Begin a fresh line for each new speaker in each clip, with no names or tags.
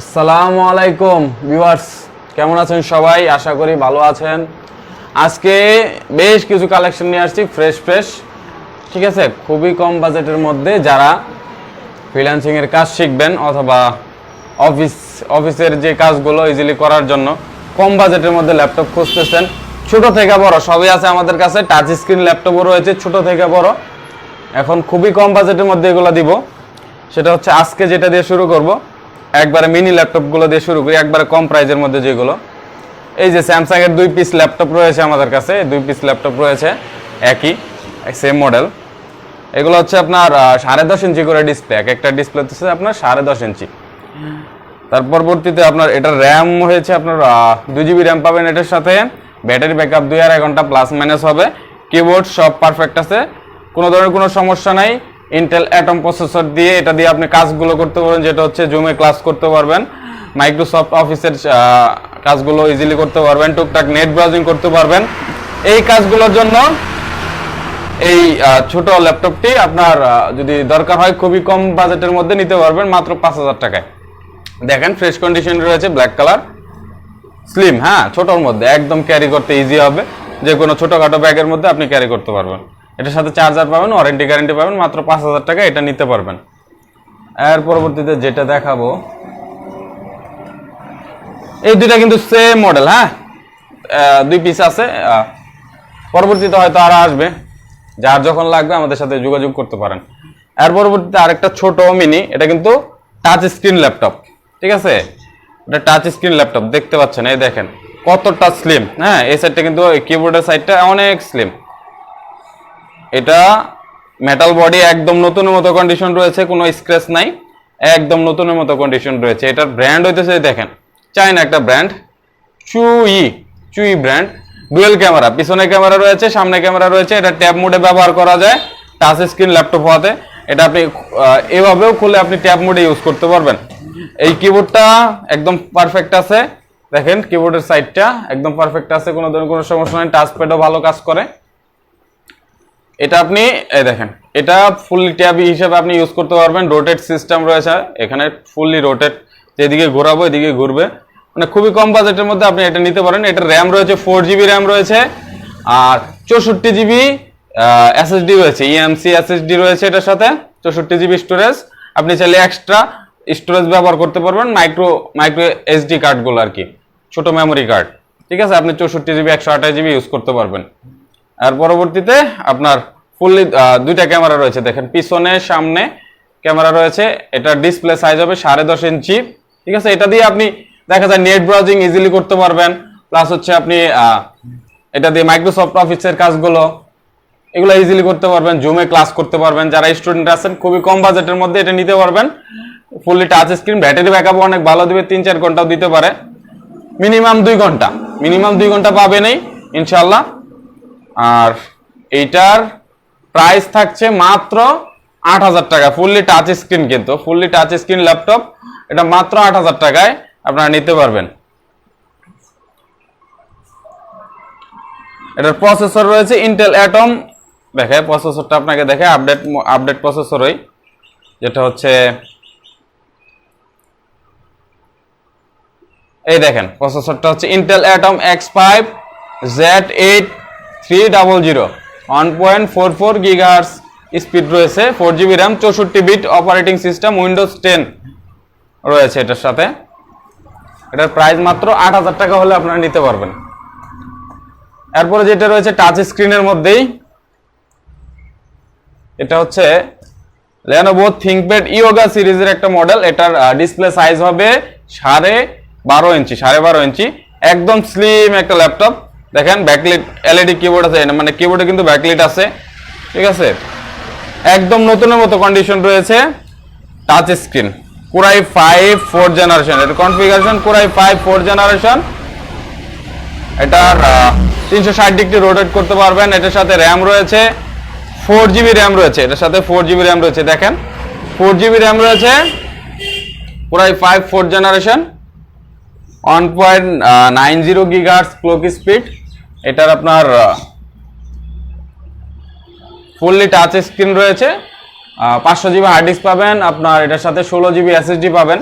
আসসালামু আলাইকুম, ভিউয়ার্স। কেমন আছেন সবাই? আশা করি ভালো আছেন। আজকে বেশ কিছু কালেকশন নিয়ে আসছি, ফ্রেশ ফ্রেশ। ঠিক আছে, খুবই কম বাজেটের মধ্যে যারা ফ্রিল্যান্সিং এর কাজ শিখবেন অথবা অফিস, অফিসের যে কাজগুলো ইজিলি করার জন্য কম বাজেটের মধ্যে ল্যাপটপ খুঁজতেছেন। ছোট থেকে বড় সবই আছে আমাদের কাছে টাচ স্ক্রিন ল্যাপটপও রয়েছে, ছোট থেকে বড়। এখন খুবই কম বাজেটের মধ্যে এগুলো দিব। সেটা হচ্ছে আজকে যেটা দিয়ে শুরু করব। একবারে মিনি ল্যাপটপগুলো দিয়ে শুরু করি, একবারে কম প্রাইজের মধ্যে যেগুলো। এই যে স্যামসাংয়ের দুই পিস ল্যাপটপ রয়েছে আমাদের কাছে দুই পিস ল্যাপটপ রয়েছে, একই সেম মডেল এগুলো হচ্ছে আপনার সাড়ে দশ ইঞ্চি করে ডিসপ্লে এক একটা ডিসপ্লে হচ্ছে আপনার সাড়ে দশ ইঞ্চি। তার পরবর্তীতে আপনার এটার র্যাম হয়েছে আপনার দুই জিবি র্যাম পাবেন এটার সাথে। ব্যাটারি ব্যাকআপ দুই আড়াই ঘণ্টা প্লাস মাইনাস হবে। কিবোর্ড সব পারফেক্ট আছে। কোনো ধরনের কোনো সমস্যা নাই। ইন্টেল অ্যাটম প্রসেসর দিয়ে এটা দিয়ে আপনি কাজগুলো করতে পারবেন, যেটা হচ্ছে জুমে ক্লাস করতে পারবেন। মাইক্রোসফট অফিসের কাজগুলো ইজিলি করতে পারবেন, টুকটাক নেট ব্রাউজিং করতে পারবেন। এই কাজগুলোর জন্য এই ছোট ল্যাপটপটি আপনার যদি দরকার হয় খুবই কম বাজেটের মধ্যে নিতে পারবেন, মাত্র পাঁচ হাজার টাকায়। দেখেন ফ্রেশ কন্ডিশন রয়েছে ব্ল্যাক কালার স্লিম হ্যাঁ ছোটোর মধ্যে। একদম ক্যারি করতে ইজি হবে। যে কোনো ছোটোখাটো ব্যাগের মধ্যে আপনি ক্যারি করতে পারবেন। এটার সাথে চার্জার পাবেন ওয়ারেন্টি গ্যারেন্টি পাবেন, মাত্র পাঁচ হাজার টাকা এটা নিতে পারবেন। এর পরবর্তীতে যেটা দেখাবো, এই দুইটা কিন্তু সেম মডেল হ্যাঁ? দুই পিস আছে পরবর্তীতে হয়তো আরও আসবে। যার যখন লাগবে আমাদের সাথে যোগাযোগ করতে পারেন। এর পরবর্তীতে আরেকটা ছোট মিনি এটা কিন্তু টাচ স্ক্রিন ল্যাপটপ ঠিক আছে? এটা টাচ স্ক্রিন ল্যাপটপ দেখতে পাচ্ছেন, এই দেখেন, কতটা স্লিম হ্যাঁ? এই সাইডটা কিন্তু কিবোর্ডের সাইডটা অনেক স্লিম এটা মেটাল বডি একদম নতুনের মতো কন্ডিশন রয়েছে, কোনো স্ক্র্যাচ নাই, একদম নতুনের মতো কন্ডিশন রয়েছে। এটার ব্র্যান্ড হইতেছে দেখেন চাইনা একটা ব্র্যান্ড চুই চুই ব্র্যান্ড ডুয়েল ক্যামেরা পিছনে ক্যামেরা রয়েছে, সামনে ক্যামেরা রয়েছে, এটা ট্যাব মোডে ব্যবহার করা যায় টাচ স্ক্রিন ল্যাপটপ হওয়াতে। এটা আপনি এভাবেও খুলে আপনি ট্যাব মোডে ইউজ করতে পারবেন। এই কিবোর্ডটা একদম পারফেক্ট আছে। দেখেন কিবোর্ডের সাইডটা একদম পারফেক্ট আছে, কোনো ধরনের কোনো সমস্যা নেই টাচ প্যাডও ভালো কাজ করে। এটা আপনি, এই দেখেন, এটা ফুললি ট্যাব হিসেবে আপনি ইউজ করতে পারবেন রোটেট সিস্টেম রয়েছে, এখানে ফুললি রোটেট যেদিকে ঘোরাবো এদিকে ঘুরবে। মানে খুবই কম বাজেটের মধ্যে আপনি এটা নিতে পারেন এটা র্যাম রয়েছে ফোর জিবি র্যাম রয়েছে, আর চৌষট্টি জিবি এসএসডি রয়েছে E ইএমসি এসএসডি রয়েছে এটার সাথে, চৌষট্টি জিবি স্টোরেজ আপনি চাইলে এক্সট্রা স্টোরেজ ব্যবহার করতে পারবেন মাইক্রো মাইক্রো এসডি কার্ডগুলো আর কি, ছোট মেমোরি কার্ড ঠিক আছে? আপনি চৌষট্টি জিবি একশো আঠাশ জিবি ইউজ করতে পারবেন। আর পরবর্তীতে আপনার ফুললি দুইটা ক্যামেরা রয়েছে, দেখেন। পিছনে, সামনে ক্যামেরা রয়েছে। এটা ডিসপ্লে সাইজ হবে সাড়ে দশ ইঞ্চি। ঠিক আছে? এটা দিয়ে আপনি, দেখা যায় নেট ব্রাউজিং ইজিলি করতে পারবেন। প্লাস হচ্ছে আপনি এটা দিয়ে মাইক্রোসফট অফিসের কাজগুলো এগুলো ইজিলি করতে পারবেন। জুমে ক্লাস করতে পারবেন। যারা স্টুডেন্ট আছেন, খুবই কম বাজেটের মধ্যে এটা নিতে পারবেন। Fully touch screen battery backup অনেক ভালো দিবে তিন চার ঘন্টাও দিতে পারে। মিনিমাম দুই ঘণ্টা। মিনিমাম দুই ঘণ্টা পাবেনই ইনশাল্লাহ আর এইটার প্রাইস থাকছে মাত্র আট হাজার টাকা ফুললি টাচ স্ক্রিন কিন্তু ফুললি টাচ স্ক্রিন ল্যাপটপ এটা মাত্র আট হাজার টাকায় আপনারা নিতে পারবেন। এটার প্রসেসর রয়েছে ইন্টেল অ্যাটম দেখে প্রসেসরটা আপনাকে দেখে আপডেট আপডেট প্রসেসরই যেটা হচ্ছে এই দেখেন প্রসেসরটা হচ্ছে Intel Atom X five Z eight three double zero one point four four gigahertz speed রয়েছে ফোর জিবি র্যাম চৌষট্টি bit operating system Windows ten রয়েছে এটার সাথে। এটার প্রাইস মাত্র আট হাজার টাকা হলে আপনারা নিতে পারবেন। এরপরে যেটা রয়েছে টাচ স্ক্রিনের মধ্যেই, এটা হচ্ছে লেনোভো থিঙ্কপ্যাড ইয়োগা সিরিজের একটা মডেল এটার ডিসপ্লে সাইজ হবে সাড়ে বারো ইঞ্চি, সাড়ে বারো ইঞ্চি। একদম স্লিম একটা ল্যাপটপ দেখেন ব্যাকলিট এলইডি কিবোর্ড আছে মানে কিবোর্ডে কিন্তু ব্যাকলিট আছে, ঠিক আছে? একদম নতুনের মতো কন্ডিশন রয়েছে touch screen core i five four generation এটা configuration core i five four generation এটার তিনশো ষাট ডিগ্রি রোটেট করতে পারবেন, এটার সাথে র্যাম রয়েছে ফোর জিবি র্যাম রয়েছে, এটার সাথে ফোর জিবি র্যাম রয়েছে, দেখেন ফোর জিবি র্যাম রয়েছে পুরাই five four generation one point nine zero gigahertz clock speed এটার আপনার ফুললি টাচ স্ক্রিন রয়েছে। পাঁচশো জিবি হার্ড ডিস্ক পাবেন, আপনার এটার সাথে ষোলো জিবি এসএসডি পাবেন।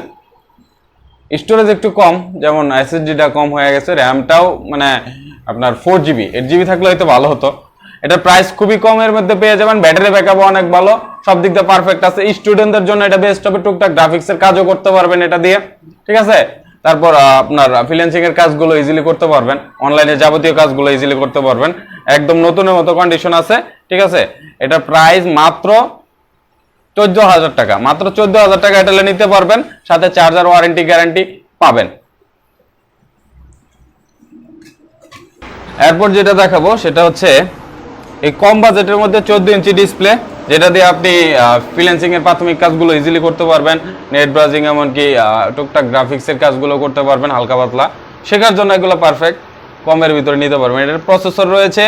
স্টোরেজ একটু কম, যেমন এসএসডিটা কম হয়ে গেছে র্যামটাও মানে আপনার ফোর জিবি এইট জিবি থাকলে হয়তো ভালো হতো। এটার প্রাইস খুবই কমের মধ্যে পেয়ে যাবেন ব্যাটারি ব্যাকআপ অনেক ভালো। সব দিক দিয়ে পারফেক্ট আছে। স্টুডেন্টদের জন্য এটা বেস্ট হবে, টুকটাক গ্রাফিক্সের কাজও করতে পারবেন এটা দিয়ে। ঠিক আছে? তারপর আপনার ফ্রিল্যান্সিং এর কাজগুলো ইজিলি করতে পারবেন। অনলাইনে যাবতীয় কাজগুলো ইজিলি করতে পারবেন। একদম নতুনের মতো কন্ডিশন আছে, ঠিক আছে? এটা প্রাইস মাত্র চোদ্দ হাজার টাকা। মাত্র চোদ্দ হাজার টাকা এটা নিতে পারবেন, সাথে চার্জার ওয়ারেন্টি গ্যারান্টি পাবেন। এরপর যেটা দেখাবো, সেটা হচ্ছে এই কম বাজেটের মধ্যে চোদ্দ ইঞ্চি ডিসপ্লে যেটা দিয়ে আপনি ফ্রিল্যান্সিং এর প্রাথমিক কাজগুলো ইজিলি করতে পারবেন। নেট ব্রাউজিং এমনকি টুকটাক গ্রাফিক্সের কাজগুলো করতে পারবেন, হালকা পাতলা। শেখার জন্য এগুলো পারফেক্ট কমের ভিতরে নিতে পারবেন। এটার প্রসেসর রয়েছে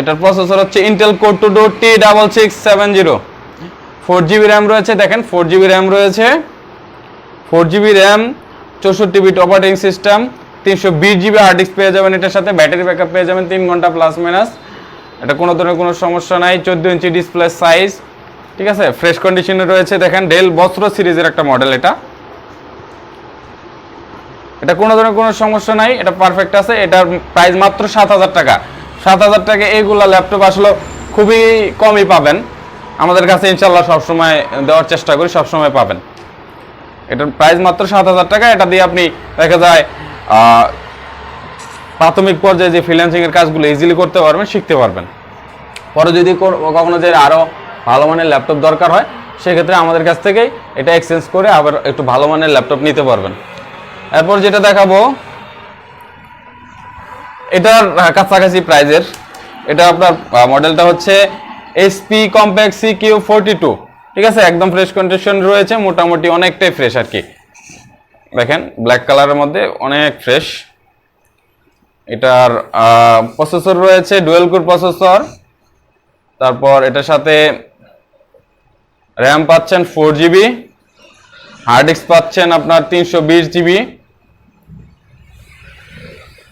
এটার প্রসেসর হচ্ছে Intel core two duo T double six seven zero four GB RAM রয়েছে, দেখেন ফোর জিবি র্যাম রয়েছে। ফোর জিবি র্যাম চৌষট্টি বিট অপারেটিং সিস্টেম তিনশো বিশ জিবি হার্ড ডিস্ক পেয়ে যাবেন এটার সাথে ব্যাটারি ব্যাকআপ পেয়ে যাবেন, তিন ঘণ্টা প্লাস মাইনাস এটা কোনো ধরনের কোনো সমস্যা নাই, চোদ্দ ইঞ্চি ডিসপ্লে সাইজ ঠিক আছে? ফ্রেশ কন্ডিশনে রয়েছে, দেখেন ডেল বস্ত্র সিরিজের একটা মডেল এটা। এটা কোনো ধরনের কোনো সমস্যা নাই, এটা পারফেক্ট আছে, এটার প্রাইস মাত্র সাত হাজার টাকা। সাত হাজার টাকা এইগুলা ল্যাপটপ আসলে খুবই কমই পাবেন। আমাদের কাছে ইনশাল্লাহ সবসময় দেওয়ার চেষ্টা করি, সবসময় পাবেন। এটার প্রাইস মাত্র সাত হাজার টাকা, এটা দিয়ে আপনি দেখা যায় প্রাথমিক পর্যায়ে যে ফ্রিল্যান্সিং এর কাজগুলো ইজিলি করতে পারবেন, শিখতে পারবেন। পরে যদি কখনো যে আরও ভালো মানের ল্যাপটপ দরকার হয়, সেক্ষেত্রে আমাদের কাছ থেকেই এটা এক্সচেঞ্জ করে আবার একটু ভালো মানের ল্যাপটপ নিতে পারবেন। এরপর যেটা দেখাবো, এটার কাছাকাছি প্রাইজের এটা আপনার মডেলটা হচ্ছে HP Compaq C Q forty two ঠিক আছে? একদম ফ্রেশ কন্ডিশন রয়েছে, মোটামুটি অনেকটাই ফ্রেশ আর কি। দেখেন ব্ল্যাক কালারের মধ্যে অনেক ফ্রেশ এটার প্রসেসর রয়েছে ডুয়েল কোর প্রসেসর তারপর এটার সাথে র্যাম পাচ্ছেন ফোর জিবি হার্ড ডিস্ক পাচ্ছেন আপনার তিনশো বিশ জিবি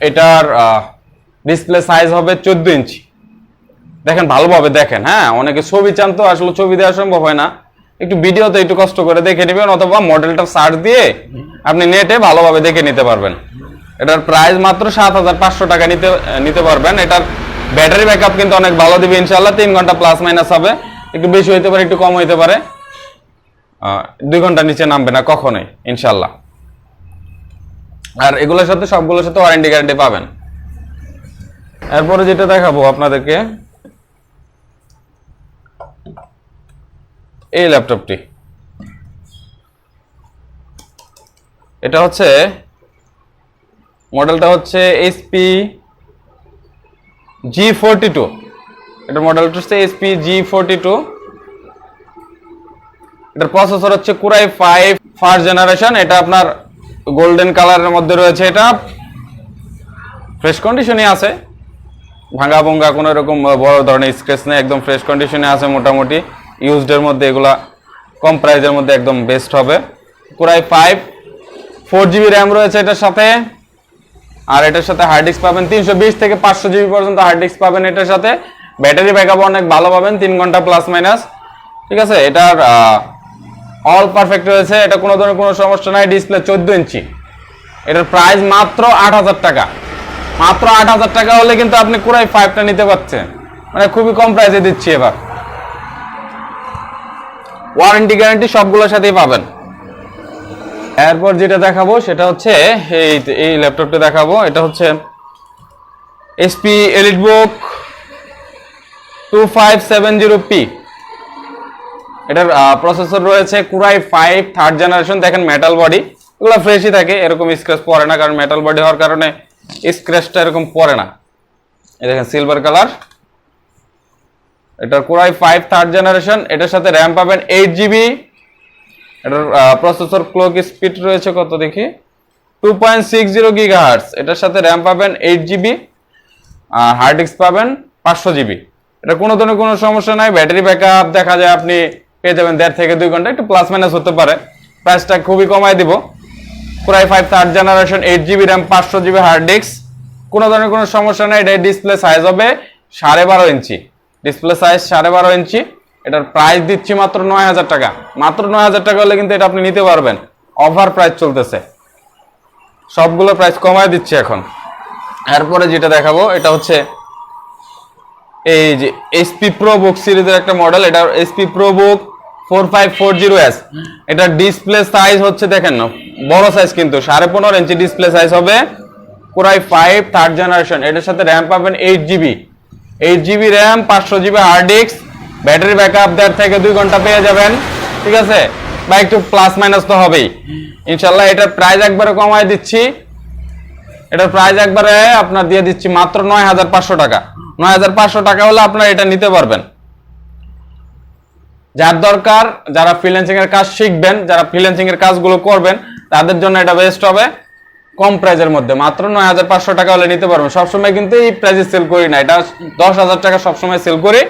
এটার ডিসপ্লে সাইজ হবে চোদ্দ ইঞ্চি দেখেন, ভালোভাবে দেখেন হ্যাঁ? অনেকে ছবি চান তো, আসলে ছবি দেওয়া সম্ভব হয় না। একটু ভিডিওতে একটু কষ্ট করে দেখে নেবেন, অথবা মডেলটা সার্চ দিয়ে আপনি নেটে ভালোভাবে দেখে নিতে পারবেন। এটার প্রাইস মাত্র সাত হাজার পাঁচশো টাকা নিতে নিতে পারবেন। এটার ব্যাটারি ব্যাকআপ কিন্তু অনেক ভালো দিবে ইনশাল্লাহ তিন ঘণ্টা প্লাস মাইনাস হবে। একটু বেশি হইতে পারে, একটু কম হইতে পারে। দুই ঘণ্টা নিচে নামবে না, কখনোই ইনশাল্লাহ আর এগুলোর সাথে সবগুলোর সাথে ওয়ারেন্টি গ্যারান্টি পাবেন। এরপরে যেটা দেখাবো আপনাদেরকে, এই ল্যাপটপটি এটা হচ্ছে মডেলটা হচ্ছে এইচপি জি ফোরটি টু এটার মডেলটা হচ্ছে এইচপি জি ফোরটি টু এটার প্রসেসর হচ্ছে কুরাই ফাইভ ফার্স্ট জেনারেশন এটা আপনার গোল্ডেন কালারের মধ্যে রয়েছে এটা। ফ্রেশ কন্ডিশনই আছে। ভাঙা ভঙ্গা কোনো এরকম বড় ধরনের স্ক্রেচ নেই। একদম ফ্রেশ কন্ডিশনে আছে মোটামুটি। ইউজডের মধ্যে এগুলা কম প্রাইজের মধ্যে একদম বেস্ট হবে। Core i five four GB RAM রয়েছে এটার সাথে। আর এটার সাথে হার্ড ডিস্ক পাবেন তিনশো বিশ থেকে পাঁচশো জিবি পর্যন্ত হার্ড ডিস্ক পাবেন এটার সাথে। ব্যাটারি ব্যাকআপ অনেক ভালো পাবেন, তিন ঘণ্টা প্লাস মাইনাস ঠিক আছে? এটার অল পারফেক্ট রয়েছে। এটা কোনো ধরনের কোনো সমস্যা নাই ডিসপ্লে চোদ্দ ইঞ্চি। এটার প্রাইস মাত্র আট হাজার টাকা। মাত্র আট হাজার টাকা হলে কিন্তু আপনি কুরাই ফাইভটা নিতে পারছেন। মানে খুবই কম প্রাইসে দিচ্ছি এবার। ওয়ারেন্টি গ্যারান্টি সবগুলোর সাথেই পাবেন। এরপর যেটা দেখাবো সেটা হচ্ছে, এই এই ল্যাপটপটা দেখাবো, এটা হচ্ছে HP EliteBook two five seven zero P এটার প্রসেসর রয়েছে core i five third generation দেখেন মেটাল বডি এগুলো ফ্রেশই থাকে, এরকম স্ক্র্যাচ পড়ে না, কারণ মেটাল বডি হওয়ার কারণে স্ক্র্যাচটা এরকম পড়ে না। এই দেখেন সিলভার কালার এটার core i five third generation এটার সাথে র্যাম পাবেন এইট জিবি এটার প্রসেসর ক্লক স্পিড রয়েছে কত দেখি? Two point six zero gigahertz এটার সাথে র্যাম পাবেন এইট জিবি হার্ড ডিস্ক পাবেন পাঁচশো জিবি এটা কোনো ধরনের কোনো সমস্যা নাই। ব্যাটারি ব্যাকআপ দেখা যায় আপনি পেয়ে যাবেন দেড় থেকে দুই ঘণ্টা। একটু প্লাস মাইনাস হতে পারে। প্রাইসটা খুবই কমাই দিব। Core i five third generation eight GB RAM পাঁচশো জিবি হার্ড ডিস্ক কোনো ধরনের কোনো সমস্যা নেই। এটা ডিসপ্লে সাইজ হবে সাড়ে বারো ইঞ্চি। ডিসপ্লে সাইজ সাড়ে বারো ইঞ্চি। এটার প্রাইস দিচ্ছি মাত্র নয় হাজার টাকা। মাত্র নয় হাজার টাকা হলে কিন্তু এটা আপনি নিতে পারবেন। অফার প্রাইস চলতেছে। সবগুলো প্রাইস কমায় দিচ্ছি এখন। এরপরে যেটা দেখাবো, এটা হচ্ছে এই যে এসপি প্রো বুক সিরিজের একটা মডেল এটা HP ProBook four five four zero S এটা ডিসপ্লে সাইজ হচ্ছে দেখেন না, বড় সাইজ কিন্তু, সাড়ে পনেরো ইঞ্চি ডিসপ্লে সাইজ হবে core i five third generation এটার সাথে র্যাম পাবেন eight GB eight GB RAM পাঁচশো GB hard disk battery backup দেড় থেকে দুই ঘণ্টা পেয়ে যাবেন, ঠিক আছে? বা একটু প্লাস মাইনাস তো হবেই। ইনশাল্লাহ এটার প্রাইস একবারে কমায় দিচ্ছি। এটার প্রাইস একবারে আপনার দিয়ে দিচ্ছি মাত্র নয় হাজার পাঁচশো টাকা। নয় হাজার পাঁচশো টাকা হলে আপনার এটা নিতে পারবেন। যার দরকার, যারা ফ্রিল্যান্সিং এর কাজ শিখবেন, যারা ফ্রিল্যান্সিং এর কাজগুলো করবেন, তাদের জন্য এটা বেস্ট হবে। কম প্রাইজের মধ্যে। মাত্র নয় হাজার পাঁচশো টাকা হলে নিতে পারবেন। সবসময় কিন্তু এই প্রাইসে সেল করি না। এটা দশ হাজার টাকা সবসময় সেল করি।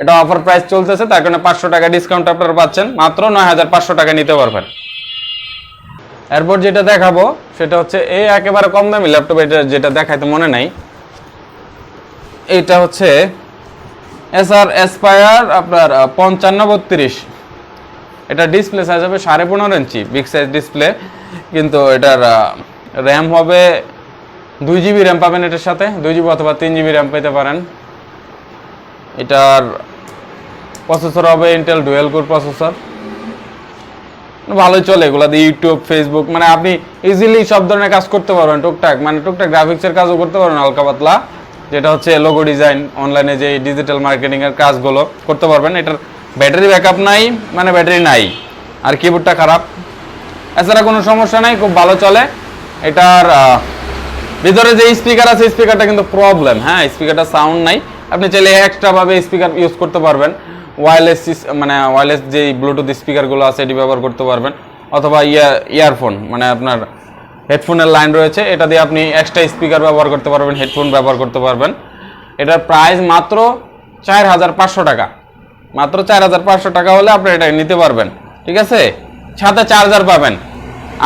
এটা অফার প্রাইস চলতেছে, তার কারণে পাঁচশো টাকা ডিসকাউন্ট আপনারা পাচ্ছেন। মাত্র নয় হাজার পাঁচশো টাকা নিতে পারবেন। এরপর যেটা দেখাবো, সেটা হচ্ছে এই একেবারে কম দামি ল্যাপটপ এটা যেটা দেখাইতে মনে নাই। এটা হচ্ছে এস আর এসপায়ার আপনার পঞ্চান্ন বত্রিশ। এটা ডিসপ্লে সাইজ হবে সাড়ে পনেরো ইঞ্চি বিগ সাইজ ডিসপ্লে কিন্তু এটার র্যাম হবে দুই জিবি র্যাম পাবেন এটার সাথে, দুই জিবি অথবা তিন জিবি র্যাম পেতে পারেন। এটার প্রসেসর হবে ইন্টেল ডুয়েল কোর প্রসেসর ভালোই চলে এগুলো দিয়ে ইউটিউব ফেসবুক মানে আপনি ইজিলি সব ধরনের কাজ করতে পারবেন, টুকটাক। মানে টুকটাক গ্রাফিক্সের কাজও করতে পারবেন, হালকা পাতলা। যেটা হচ্ছে লোগো ডিজাইন অনলাইনে যে ডিজিটাল মার্কেটিংয়ের কাজগুলো করতে পারবেন। এটার ব্যাটারি ব্যাকআপ নাই মানে ব্যাটারি নাই। আর কিবোর্ডটা খারাপ। এছাড়া কোনো সমস্যা নাই, খুব ভালো চলে। এটার ভিতরে যে স্পিকার আছে স্পিকারটা কিন্তু প্রবলেম হ্যাঁ স্পিকারটা সাউন্ড নাই। আপনি চাইলে এক্সট্রাভাবে স্পিকার ইউজ করতে পারবেন। ওয়্যারলেস মানে ওয়ারলেস যে ব্লুটুথ স্পিকারগুলো আছে, এটি ব্যবহার করতে পারবেন। অথবা ইয়ার ইয়ারফোন মানে আপনার হেডফোনের লাইন রয়েছে। এটা দিয়ে আপনি এক্সট্রা স্পিকার ব্যবহার করতে পারবেন হেডফোন ব্যবহার করতে পারবেন। এটার প্রাইস মাত্র চার হাজার পাঁচশো টাকা। মাত্র চার হাজার পাঁচশো টাকা হলে আপনি এটা নিতে পারবেন। ঠিক আছে? সাথে চার্জার পাবেন।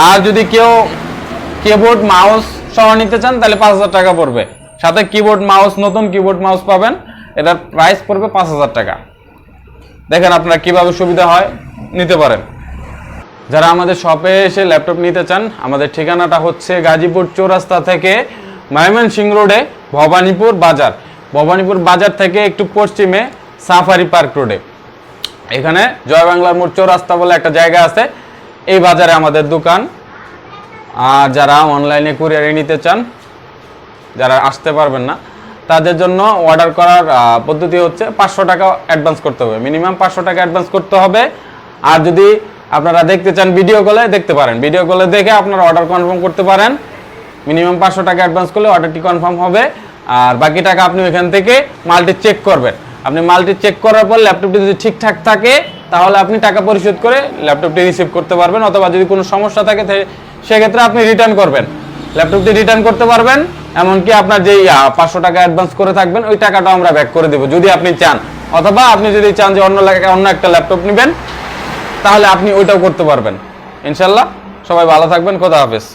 আর যদি কেউ কিবোর্ড মাউস সহ নিতে চান, তাহলে পাঁচ হাজার টাকা পড়বে। সাথে কিবোর্ড মাউস নতুন কিবোর্ড মাউস পাবেন। এটার প্রাইস পড়বে পাঁচ হাজার টাকা। দেখেন আপনারা কীভাবে সুবিধা হয়, নিতে পারেন। যারা আমাদের শপে এসে ল্যাপটপ নিতে চান, আমাদের ঠিকানাটা হচ্ছে গাজীপুর চৌরাস্তা থেকে ময়মনসিং রোডে ভবানীপুর বাজার। ভবানীপুর বাজার থেকে একটু পশ্চিমে সাফারি পার্ক রোডে। এখানে জয় বাংলার মোড় চৌরাস্তা বলে একটা জায়গা আছে। এই বাজারে আমাদের দোকান। আর যারা অনলাইনে কুরিয়ারে নিতে চান, যারা আসতে পারবেন না তাদের জন্য অর্ডার করার পদ্ধতি হচ্ছে পাঁচশো টাকা অ্যাডভান্স করতে হবে। মিনিমাম পাঁচশো টাকা অ্যাডভান্স করতে হবে। আর যদি আপনারা দেখতে চান ভিডিও কলে দেখতে পারেন। ভিডিও কলে দেখে আপনারা অর্ডার কনফার্ম করতে পারেন। মিনিমাম পাঁচশো টাকা অ্যাডভান্স করলে অর্ডারটি কনফার্ম হবে। আর বাকি টাকা আপনি ওইখান থেকে মালটি চেক করবেন। আপনি মালটি চেক করার পর ল্যাপটপটি যদি ঠিকঠাক থাকে, তাহলে আপনি টাকা পরিশোধ করে ল্যাপটপটি রিসিভ করতে পারবেন। অথবা যদি কোনো সমস্যা থাকে সেক্ষেত্রে আপনি রিটার্ন করবেন। ল্যাপটপটি রিটার্ন করতে পারবেন। এমনকি আপনার যেই পাঁচশো টাকা অ্যাডভান্স করে থাকবেন, ওই টাকাটাও আমরা ব্যাক করে দেবো, যদি আপনি চান। অথবা আপনি যদি চান যে অন্য অন্য একটা ল্যাপটপ নেবেন, তাহলে আপনি ওইটাও করতে পারবেন। ইনশাল্লাহ, সবাই ভালো থাকবেন, খোদা হাফেজ।